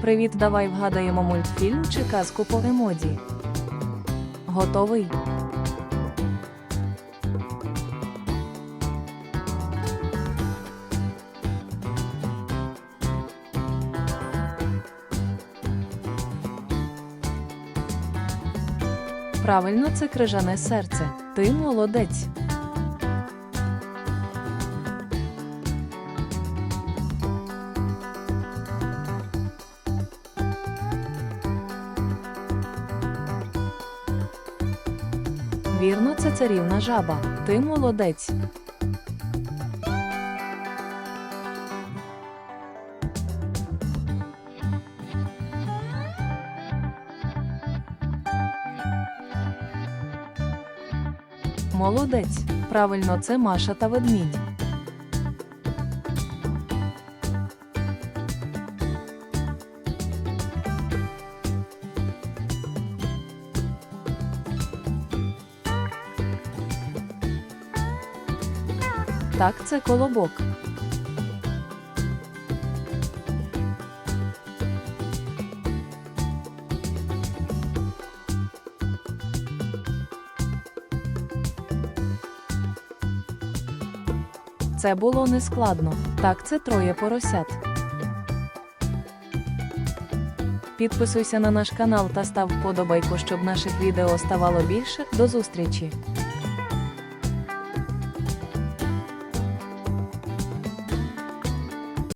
Привіт, давай вгадаємо мультфільм чи казку по емоді. Готовий? Правильно, це крижане серце. Ти молодець. Вірно, це царівна жаба. Ти молодець. Молодець. Правильно, це Маша та ведмідь. Так, це колобок. Це було нескладно. Так, це троє поросят. Підписуйся на наш канал та став вподобайку, щоб наших відео ставало більше. До зустрічі!